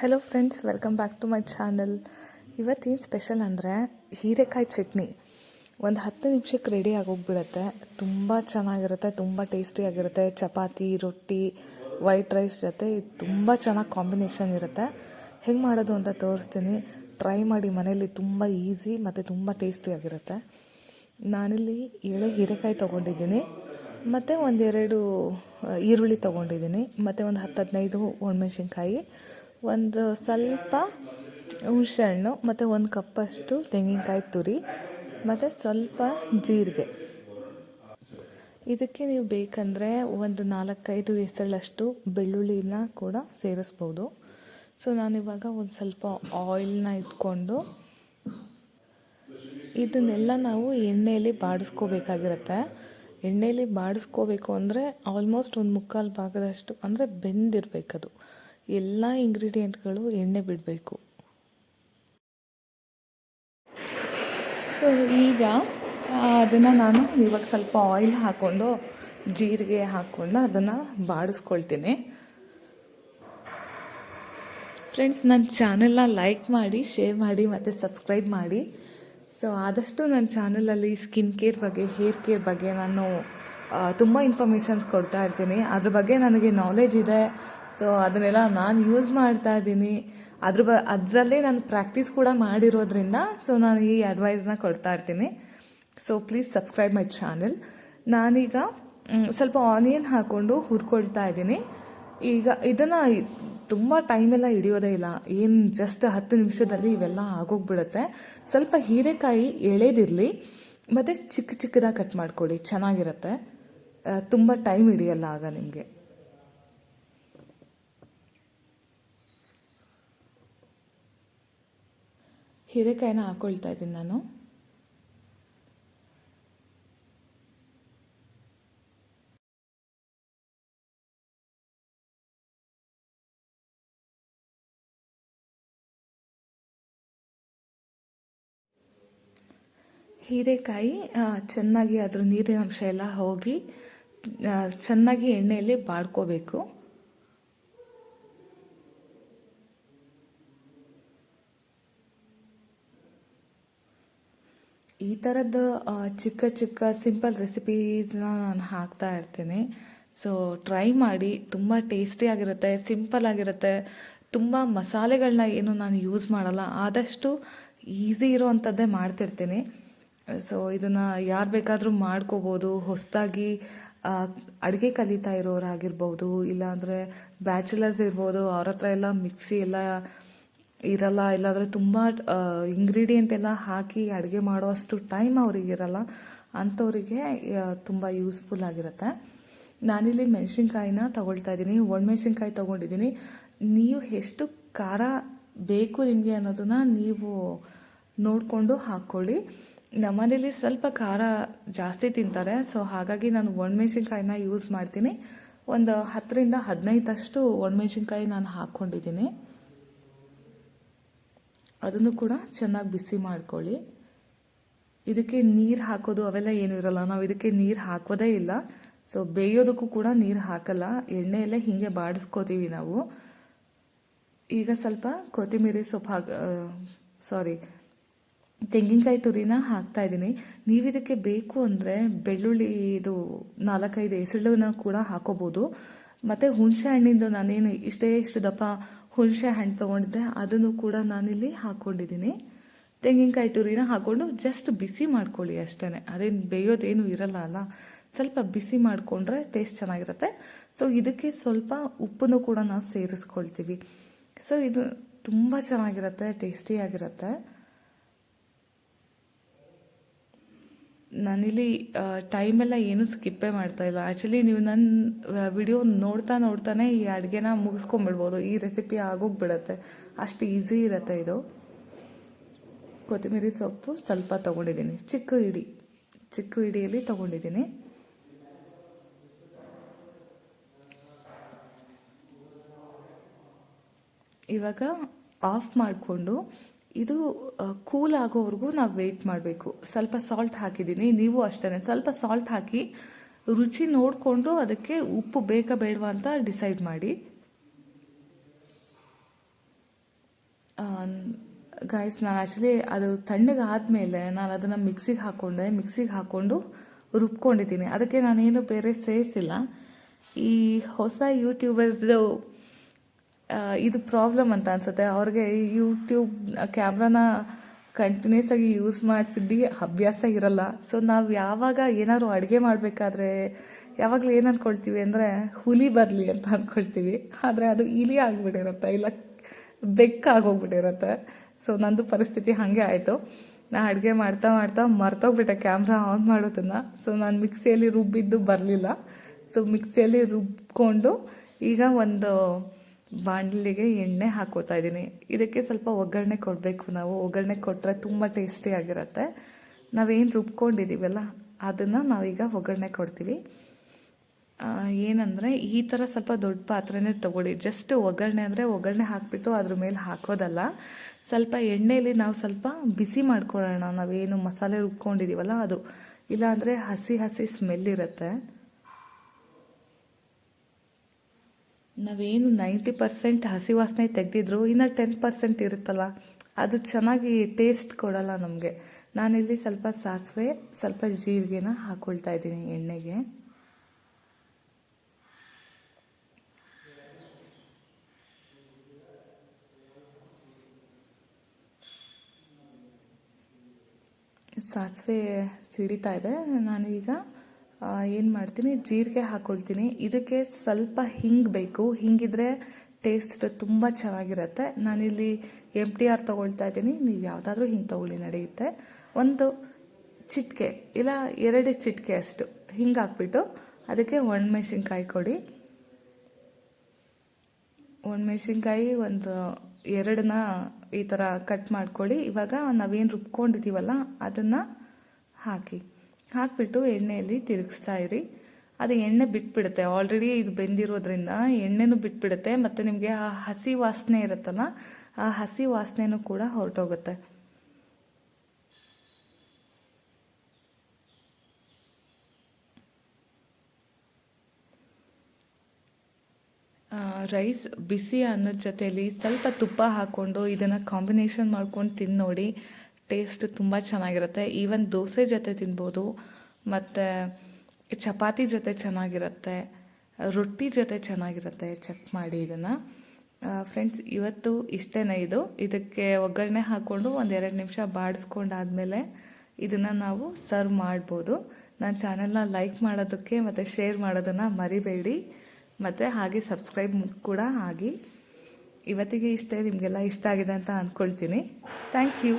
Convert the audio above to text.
Hello friends welcome back to my channel ಇವತ್ತೇನು special ಅಂದರೆ ಹೀರೆಕಾಯಿ ಚಟ್ನಿ. ಒಂದು ಹತ್ತು ನಿಮಿಷಕ್ಕೆ ರೆಡಿ ಆಗೋಗ್ಬಿಡುತ್ತೆ. ತುಂಬ ಚೆನ್ನಾಗಿರುತ್ತೆ, ತುಂಬ ಟೇಸ್ಟಿಯಾಗಿರುತ್ತೆ ಚಪಾತಿ, ರೊಟ್ಟಿ ವೈಟ್ ರೈಸ್ ಜೊತೆ ತುಂಬ ಚೆನ್ನಾಗಿ ಕಾಂಬಿನೇಷನ್ ಇರುತ್ತೆ. ಹೆಂಗೆ ಮಾಡೋದು ಅಂತ ತೋರಿಸ್ತೀನಿ. ಟ್ರೈ ಮಾಡಿ ಮನೇಲಿ ತುಂಬ ಈಸಿ ಮತ್ತು ತುಂಬ ಟೇಸ್ಟಿಯಾಗಿರುತ್ತೆ ನಾನಿಲ್ಲಿ ಎಳೆ ಹೀರೆಕಾಯಿ ತೊಗೊಂಡಿದ್ದೀನಿ. ಮತ್ತು ಒಂದೆರಡು, ಈರುಳ್ಳಿ ತೊಗೊಂಡಿದ್ದೀನಿ. ಮತ್ತು ಒಂದು ಹತ್ತು ಹದಿನೈದು ಒಣಮೆಣ್ಸಿನ್ಕಾಯಿ. ಒಂದು ಸ್ವಲ್ಪ ಹುಣಸೆಹಣ್ಣು ಮತ್ತು ಒಂದು ಕಪ್ಪಷ್ಟು ತೆಂಗಿನಕಾಯಿ ತುರಿ, ಮತ್ತು ಸ್ವಲ್ಪ ಜೀರಿಗೆ. ಇದಕ್ಕೆ ನೀವು ಬೇಕಂದರೆ ಒಂದು ನಾಲ್ಕೈದು ಎಸಳಷ್ಟು ಬೆಳ್ಳುಳ್ಳಿನ ಕೂಡ ಸೇರಿಸ್ಬೋದು. ಸೊ, ನಾನಿವಾಗ ಒಂದು ಸ್ವಲ್ಪ ಆಯಿಲ್ನ ಇಟ್ಕೊಂಡು ಇದನ್ನೆಲ್ಲ ನಾವು ಎಣ್ಣೆಯಲ್ಲಿ ಬಾಡಿಸ್ಕೋಬೇಕಾಗಿರುತ್ತೆ. ಎಣ್ಣೆಯಲ್ಲಿ ಬಾಡಿಸ್ಕೋಬೇಕು ಅಂದರೆ ಆಲ್ಮೋಸ್ಟ್ ಒಂದು ಮುಕ್ಕಾಲು ಭಾಗದಷ್ಟು, ಅಂದರೆ ಬೆಂದಿರಬೇಕದು. ಎಲ್ಲ ಇಂಗ್ರೀಡಿಯೆಂಟ್ಗಳು ಎಣ್ಣೆ ಬಿಡಬೇಕು. ಸೊ ಈಗ ಅದನ್ನು ನಾನು ಇವಾಗ ಸ್ವಲ್ಪ ಆಯಿಲ್ ಹಾಕ್ಕೊಂಡು ಜೀರಿಗೆ ಹಾಕ್ಕೊಂಡು ಅದನ್ನು ಬಾಡಿಸ್ಕೊಳ್ತೀನಿ. ಫ್ರೆಂಡ್ಸ್ ನನ್ನ ಚಾನೆಲ್ನ ಲೈಕ್ ಮಾಡಿ ಶೇರ್ ಮಾಡಿ ಮತ್ತು ಸಬ್ಸ್ಕ್ರೈಬ್ ಮಾಡಿ. ಸೊ ಆದಷ್ಟು ನನ್ನ ಚಾನಲಲ್ಲಿ ಸ್ಕಿನ್ ಕೇರ್ ಬಗ್ಗೆ ಹೇರ್ ಕೇರ್ ಬಗ್ಗೆ ನಾನು ತುಂಬ ಇನ್ಫಾರ್ಮೇಷನ್ಸ್ ಕೊಡ್ತಾ ಇರ್ತೀನಿ. ಅದ್ರ ಬಗ್ಗೆ ನನಗೆ ನಾಲೆಜ್ ಇದೆ. ಸೊ ಅದನ್ನೆಲ್ಲ ನಾನು ಯೂಸ್ ಮಾಡ್ತಾ ಇದ್ದೀನಿ. ಅದ್ರ ಬ, ಅದರಲ್ಲೇ ನಾನು ಪ್ರಾಕ್ಟೀಸ್ ಕೂಡ ಮಾಡಿರೋದ್ರಿಂದ ಸೊ ನಾನು ಈ ಅಡ್ವೈಸ್ನ ಕೊಡ್ತಾ ಇರ್ತೀನಿ. So please subscribe my channel ನಾನೀಗ ಸ್ವಲ್ಪ ಆನಿಯನ್ ಹಾಕ್ಕೊಂಡು ಹುರ್ಕೊಳ್ತಾ ಇದ್ದೀನಿ. ಈಗ ಇದನ್ನು ತುಂಬ ಟೈಮೆಲ್ಲ ಹಿಡಿಯೋದೇ ಇಲ್ಲ. ಏನು ಜಸ್ಟ್ ಹತ್ತು ನಿಮಿಷದಲ್ಲಿ ಇವೆಲ್ಲ ಆಗೋಗ್ಬಿಡುತ್ತೆ. ಸ್ವಲ್ಪ ಹೀರೆಕಾಯಿ ಎಳೆದಿರಲಿ. ಮತ್ತು ಚಿಕ್ಕ ಚಿಕ್ಕದಾಗಿ ಕಟ್ ಮಾಡ್ಕೊಳ್ಳಿ. ಚೆನ್ನಾಗಿರುತ್ತೆ. ತುಂಬ ಟೈಮ್ ಹಿಡಿಯಲ್ಲ ಆಗ ನಿಮಗೆ. ಹೀರೆಕಾಯಿನ ಹಾಕ್ಕೊಳ್ತಾ ಇದ್ದೀನಿ ನಾನು. ಹೀರೆಕಾಯಿ ಚೆನ್ನಾಗಿ ಅದರ ನೀರಿನ ಅಂಶ ಎಲ್ಲ ಹೋಗಿ ಚೆನ್ನಾಗಿ ಎಣ್ಣೆಯಲ್ಲಿ ಬಾಡ್ಕೋಬೇಕು. ಈ ಥರದ ಚಿಕ್ಕ ಚಿಕ್ಕ ಸಿಂಪಲ್ ರೆಸಿಪೀಸ್ನ ನಾನು ಹಾಕ್ತಾ ಇರ್ತೀನಿ. ಸೊ, ಟ್ರೈ ಮಾಡಿ. ತುಂಬ ಟೇಸ್ಟಿಯಾಗಿರುತ್ತೆ ಸಿಂಪಲ್ ಆಗಿರುತ್ತೆ. ತುಂಬ ಮಸಾಲೆಗಳನ್ನ ಏನು ನಾನು ಯೂಸ್ ಮಾಡಲ್ಲ. ಆದಷ್ಟು ಈಸಿ ಇರೋವಂಥದ್ದೇ ಮಾಡ್ತಿರ್ತೀನಿ. ಸೊ, ಇದನ್ನು ಯಾರು ಬೇಕಾದರೂ ಮಾಡ್ಕೋಬೋದು. ಹೊಸದಾಗಿ ಅಡುಗೆ ಕಲಿತಾ ಇರೋರಾಗಿರ್ಬೋದು, ಇಲ್ಲಾಂದರೆ ಬ್ಯಾಚುಲರ್ಸ್ ಇರ್ಬೋದು, ಅವ್ರ ಹತ್ರ ಎಲ್ಲ ಮಿಕ್ಸಿ ಎಲ್ಲ ಇರಲ್ಲ, ಇಲ್ಲಾಂದರೆ ತುಂಬ ಇಂಗ್ರೀಡಿಯೆಂಟ್ ಎಲ್ಲ ಹಾಕಿ ಅಡುಗೆ ಮಾಡುವಷ್ಟು ಟೈಮ್ ಅವ್ರಿಗೆ ಇರಲ್ಲ. ಅಂಥವರಿಗೆ ತುಂಬ ಯೂಸ್ಫುಲ್ ಆಗಿರುತ್ತೆ. ನಾನಿಲ್ಲಿ ಮೆಣಸಿನ್ಕಾಯಿನ ತೊಗೊಳ್ತಾ ಇದ್ದೀನಿ. ಒಣಮೆಣ್ಸಿನ್ಕಾಯಿ ತೊಗೊಂಡಿದ್ದೀನಿ. ನೀವು ಎಷ್ಟು ಖಾರ ಬೇಕು ನಿಮಗೆ ಅನ್ನೋದನ್ನು ನೀವು ನೋಡಿಕೊಂಡು ಹಾಕ್ಕೊಳ್ಳಿ. ನಮ್ಮನೇಲಿ ಸ್ವಲ್ಪ ಖಾರ ಜಾಸ್ತಿ ತಿಂತಾರೆ. ಸೊ ಹಾಗಾಗಿ ನಾನು ಒಣಮೆಣ್ಸಿನ್ಕಾಯಿನ ಯೂಸ್ ಮಾಡ್ತೀನಿ. ಒಂದು ಹತ್ತರಿಂದ ಹದಿನೈದಷ್ಟು ಒಣಮೆಣ್ಸಿನ್ಕಾಯಿ ನಾನು ಹಾಕ್ಕೊಂಡಿದ್ದೀನಿ. ಅದನ್ನು ಕೂಡ ಚೆನ್ನಾಗಿ ಬಿಸಿ ಮಾಡ್ಕೊಳ್ಳಿ. ಇದಕ್ಕೆ ನೀರು ಹಾಕೋದು ಅವೆಲ್ಲ ಏನೂ ಇರಲ್ಲ. ನಾವು ಇದಕ್ಕೆ ನೀರು ಹಾಕೋದೇ ಇಲ್ಲ. ಸೊ ಬೇಯೋದಕ್ಕೂ ಕೂಡ ನೀರು ಹಾಕಲ್ಲ. ಎಣ್ಣೆಯಲ್ಲೇ ಹೀಗೆ ಬಾಡಿಸ್ಕೋತೀವಿ ನಾವು. ಈಗ ಸ್ವಲ್ಪ ಕೊತ್ತಂಬರಿ ಸೊಪ್ಪು ಹಾಕ ಸಾರಿ ತೆಂಗಿನಕಾಯಿ ತುರಿನ ಹಾಕ್ತಾ ಇದ್ದೀನಿ. ನೀವು ಇದಕ್ಕೆ ಬೇಕು ಅಂದರೆ ಬೆಳ್ಳುಳ್ಳಿ ಇದು ನಾಲ್ಕೈದು ಎಸಳನ್ನ ಕೂಡ ಹಾಕೋಬೋದು. ಮತ್ತು ಹುಣಸೆ ಹಣ್ಣಿಂದು ನಾನೇನು ಇಷ್ಟೇ ಇಷ್ಟು ದಪ್ಪ ಹುಣಸೆ ಹಣ್ಣು ತೊಗೊಂಡಿದ್ದೆ, ಅದನ್ನು ಕೂಡ ನಾನಿಲ್ಲಿ ಹಾಕ್ಕೊಂಡಿದ್ದೀನಿ ತೆಂಗಿನಕಾಯಿ ತುರಿನ ಹಾಕ್ಕೊಂಡು ಜಸ್ಟ್ ಬಿಸಿ ಮಾಡ್ಕೊಳ್ಳಿ ಅಷ್ಟೇ ಅದೇನು ಬೇಯೋದೇನು ಇರಲ್ಲ ಅಲ್ಲ. ಸ್ವಲ್ಪ ಬಿಸಿ ಮಾಡಿಕೊಂಡ್ರೆ ಟೇಸ್ಟ್ ಚೆನ್ನಾಗಿರುತ್ತೆ. ಸೊ ಇದಕ್ಕೆ ಸ್ವಲ್ಪ ಉಪ್ಪನ್ನು ಕೂಡ ನಾವು ಸೇರಿಸ್ಕೊಳ್ತೀವಿ. ಸೊ ಇದು ತುಂಬ ಚೆನ್ನಾಗಿರುತ್ತೆ ಟೇಸ್ಟಿಯಾಗಿರುತ್ತೆ ನಾನಿಲ್ಲಿ ಟೈಮೆಲ್ಲ ಏನೂ ಸ್ಕಿಪ್ಪೇ ಮಾಡ್ತಾ ಇಲ್ಲ. ಆ್ಯಕ್ಚುಲಿ ನೀವು ನನ್ನ ವಿಡಿಯೋ ನೋಡ್ತಾ ನೋಡ್ತಾನೆ ಈ ಅಡುಗೆನ ಮುಗಿಸ್ಕೊಂಬಿಡ್ಬೋದು ಈ ರೆಸಿಪಿ ಆಗೋಗ್ಬಿಡತ್ತೆ. ಅಷ್ಟು ಈಸಿ ಇರುತ್ತೆ ಇದು. ಕೊತ್ತಂಬರಿ ಸೊಪ್ಪು ಸ್ವಲ್ಪ ತೊಗೊಂಡಿದ್ದೀನಿ. ಚಿಕ್ಕ ಇಡಿ ಚಿಕ್ಕ ಇಡಿಯಲ್ಲಿ ತೊಗೊಂಡಿದ್ದೀನಿ. ಇವಾಗ ಆಫ್ ಮಾಡಿಕೊಂಡು ಇದು ಕೂಲ್ ಆಗೋವರೆಗೂ ನಾವು ವೆಯ್ಟ್ ಮಾಡಬೇಕು. ಸ್ವಲ್ಪ ಸಾಲ್ಟ್ ಹಾಕಿದ್ದೀನಿ ನೀವು ಅಷ್ಟೇ ಸ್ವಲ್ಪ ಸಾಲ್ಟ್ ಹಾಕಿ ರುಚಿ ನೋಡಿಕೊಂಡು ಅದಕ್ಕೆ ಉಪ್ಪು ಬೇಕಾ ಬೇಡವಾ ಅಂತ ಡಿಸೈಡ್ ಮಾಡಿ. ಗಾಯ್ಸ್ ನಾನು ಆ್ಯಕ್ಚುಲಿ ಅದು ತಣ್ಣಗೆ ಆದಮೇಲೆ ನಾನು ಅದನ್ನು ಮಿಕ್ಸಿಗೆ ಹಾಕ್ಕೊಂಡೆ ಮಿಕ್ಸಿಗೆ ಹಾಕ್ಕೊಂಡು ರುಬ್ಕೊಂಡಿದ್ದೀನಿ ಅದಕ್ಕೆ ನಾನೇನು ಬೇರೆ ಸೇರಿಸಿಲ್ಲ. ಈ ಹೊಸ ಯೂಟ್ಯೂಬರ್ಸ್ದು ಇದು ಪ್ರಾಬ್ಲಮ್ ಅಂತ ಅನ್ಸುತ್ತೆ. ಅವ್ರಿಗೆ ಯೂಟ್ಯೂಬ್ ಕ್ಯಾಮ್ರಾನ ಕಂಟಿನ್ಯೂಸ್ ಆಗಿ ಯೂಸ್ ಮಾಡ್ತಿದ್ದು ಅಭ್ಯಾಸ ಇರಲ್ಲ. ಸೊ ನಾವು ಯಾವಾಗ ಏನಾದ್ರು ಅಡುಗೆ ಮಾಡಬೇಕಾದ್ರೆ, ಯಾವಾಗಲೂ ಏನು ಅಂದ್ಕೊಳ್ತೀವಿ ಅಂದರೆ, ಹುಲಿ ಬರಲಿ ಅಂತ ಅಂದ್ಕೊಳ್ತೀವಿ ಆದರೆ ಅದು ಇಲಿ ಆಗಿಬಿಟ್ಟಿರುತ್ತೆ. ಇಲ್ಲ ಬೆಕ್ಕಾಗೋಗ್ಬಿಟ್ಟಿರುತ್ತೆ ಸೊ ನಂದು ಪರಿಸ್ಥಿತಿ ಹಾಗೆ ಆಯಿತು. ನಾ ಅಡುಗೆ ಮಾಡ್ತಾ ಮಾಡ್ತಾ ಮರ್ತೋಗ್ಬಿಟ್ಟೆ ಕ್ಯಾಮ್ರಾ ಆನ್ ಮಾಡೋದನ್ನು. ಸೊ ನಾನು ಮಿಕ್ಸಿಯಲ್ಲಿ ರುಬ್ಬಿದ್ದು ಬರಲಿಲ್ಲ. ಸೊ ಮಿಕ್ಸಿಯಲ್ಲಿ ರುಬ್ಕೊಂಡು ಈಗ ಒಂದು ಬಾಣಲಿಗೆ ಎಣ್ಣೆ ಹಾಕೋತಾ ಇದ್ದೀನಿ. ಇದಕ್ಕೆ ಸ್ವಲ್ಪ ಒಗ್ಗರಣೆ ಕೊಡಬೇಕು ನಾವು. ಒಗ್ಗರಣೆ ಕೊಟ್ಟರೆ ತುಂಬ ಟೇಸ್ಟಿಯಾಗಿರುತ್ತೆ ನಾವೇನು ರುಬ್ಕೊಂಡಿದ್ದೀವಲ್ಲ ಅದನ್ನು ನಾವೀಗ ಒಗ್ಗರಣೆ ಕೊಡ್ತೀವಿ. ಏನಂದರೆ ಈ ಥರ ಸ್ವಲ್ಪ ದೊಡ್ಡ ಪಾತ್ರೆನೇ ತೊಗೊಳ್ಳಿ. ಜಸ್ಟ್ ಒಗ್ಗರಣೆ ಅಂದರೆ ಒಗ್ಗರಣೆ ಹಾಕಿಬಿಟ್ಟು ಅದ್ರ ಮೇಲೆ ಹಾಕೋದಲ್ಲ. ಸ್ವಲ್ಪ ಎಣ್ಣೆಯಲ್ಲಿ ನಾವು ಸ್ವಲ್ಪ ಬಿಸಿ ಮಾಡ್ಕೊಳ್ಳೋಣ. ನಾವೇನು ಮಸಾಲೆ ರುಬ್ಕೊಂಡಿದ್ದೀವಲ್ಲ ಅದು. ಇಲ್ಲಾಂದರೆ ಹಸಿ ಹಸಿ ಸ್ಮೆಲ್ ಇರುತ್ತೆ. ನಾವೇನು ನೈಂಟಿ ಪರ್ಸೆಂಟ್ ಹಸಿ ವಾಸನೆ ತೆಗೆದಿದ್ರು ಇನ್ನು ಟೆನ್ ಪರ್ಸೆಂಟ್ ಇರುತ್ತಲ್ಲ, ಅದು ಚೆನ್ನಾಗಿ ಟೇಸ್ಟ್ ಕೊಡಲ್ಲ ನಮಗೆ. ನಾನಿಲ್ಲಿ ಸ್ವಲ್ಪ ಸಾಸಿವೆ, ಸ್ವಲ್ಪ ಜೀರಿಗೆನ ಹಾಕ್ಕೊಳ್ತಾ ಇದ್ದೀನಿ ಎಣ್ಣೆಗೆ. ಸಾಸಿವೆ ಸಿಡಿತಾ ಇದೆ, ನಾನೀಗ ಏನು ಮಾಡ್ತೀನಿ? ಜೀರಿಗೆ ಹಾಕ್ಕೊಳ್ತೀನಿ ಇದಕ್ಕೆ ಸ್ವಲ್ಪ ಹಿಂಗೆ ಬೇಕು. ಹಿಂಗಿದ್ರೆ ಟೇಸ್ಟ್ ತುಂಬ ಚೆನ್ನಾಗಿರುತ್ತೆ. ನಾನಿಲ್ಲಿ ಎಂ ಟಿ ಆರ್ ತೊಗೊಳ್ತಾ ಇದ್ದೀನಿ. ನೀವು ಯಾವುದಾದ್ರೂ ಹಿಂಗೆ ತೊಗೊಳ್ಳಿ, ನಡೆಯುತ್ತೆ. ಒಂದು ಚಿಟಿಕೆ, ಇಲ್ಲ ಎರಡು ಚಿಟಿಕೆ ಅಷ್ಟು ಹಿಂಗೆ ಹಾಕ್ಬಿಟ್ಟು ಅದಕ್ಕೆ ಒಣಮೆಣಸಿನ್ಕಾಯಿ ಕೊಡಿ. ಒಣಮೆಣಸಿನ್ಕಾಯಿ ಒಂದು ಎರಡನ್ನ ಈ ಥರ ಕಟ್ ಮಾಡ್ಕೊಳ್ಳಿ. ಇವಾಗ ನಾವೇನು ರುಬ್ಕೊಂಡಿದ್ದೀವಲ್ಲ ಅದನ್ನು ಹಾಕಿ. ಹಾಕಿಬಿಟ್ಟು ಎಣ್ಣೆಯಲ್ಲಿ ತಿರುಗಿಸ್ತಾ ಇರಿ. ಅದು ಎಣ್ಣೆ ಬಿಟ್ಬಿಡುತ್ತೆ. ಆಲ್ರೆಡಿ ಇದು ಬೆಂದಿರೋದ್ರಿಂದ ಎಣ್ಣೆನೂ ಬಿಟ್ಬಿಡುತ್ತೆ. ಮತ್ತು ನಿಮಗೆ ಆ ಹಸಿ ವಾಸನೆ ಇರುತ್ತಲ್ಲ, ಆ ಹಸಿ ವಾಸನೆನೂ ಕೂಡ ಹೊರಟೋಗುತ್ತೆ. ರೈಸ್ ಬಿಸಿ ಅನ್ನದ ಜೊತೆಯಲ್ಲಿ ಸ್ವಲ್ಪ ತುಪ್ಪ ಹಾಕ್ಕೊಂಡು ಇದನ್ನು ಕಾಂಬಿನೇಷನ್ ಮಾಡ್ಕೊಂಡು ತಿಂದು ನೋಡಿ ಟೇಸ್ಟ್ ತುಂಬ ಚೆನ್ನಾಗಿರುತ್ತೆ. ಈವನ್ ದೋಸೆ ಜೊತೆ ತಿನ್ಬೋದು, ಮತ್ತು ಚಪಾತಿ ಜೊತೆ ಚೆನ್ನಾಗಿರುತ್ತೆ, ರೊಟ್ಟಿ ಜೊತೆ ಚೆನ್ನಾಗಿರುತ್ತೆ ಚೆಕ್ ಮಾಡಿ ಇದನ್ನು. ಫ್ರೆಂಡ್ಸ್ ಇವತ್ತು ಇಷ್ಟೇ ಇದು? ಇದಕ್ಕೆ ಒಗ್ಗರಣೆ ಹಾಕ್ಕೊಂಡು ಒಂದು ಎರಡು ನಿಮಿಷ ಬಾಡಿಸ್ಕೊಂಡಾದಮೇಲೆ ಇದನ್ನು ನಾವು ಸರ್ವ್ ಮಾಡ್ಬೋದು. ನನ್ನ ಚಾನೆಲ್ನ ಲೈಕ್ ಮಾಡೋದಕ್ಕೆ ಮತ್ತು ಶೇರ್ ಮಾಡೋದನ್ನು ಮರಿಬೇಡಿ. ಮತ್ತು ಹಾಗೆ ಸಬ್ಸ್ಕ್ರೈಬ್ ಕೂಡ ಆಗಿ ಇವತ್ತಿಗೆ ಇಷ್ಟೇ, ನಿಮಗೆಲ್ಲ ಇಷ್ಟ ಆಗಿದೆ ಅಂತ ಅಂದ್ಕೊಳ್ತೀನಿ ಥ್ಯಾಂಕ್ ಯು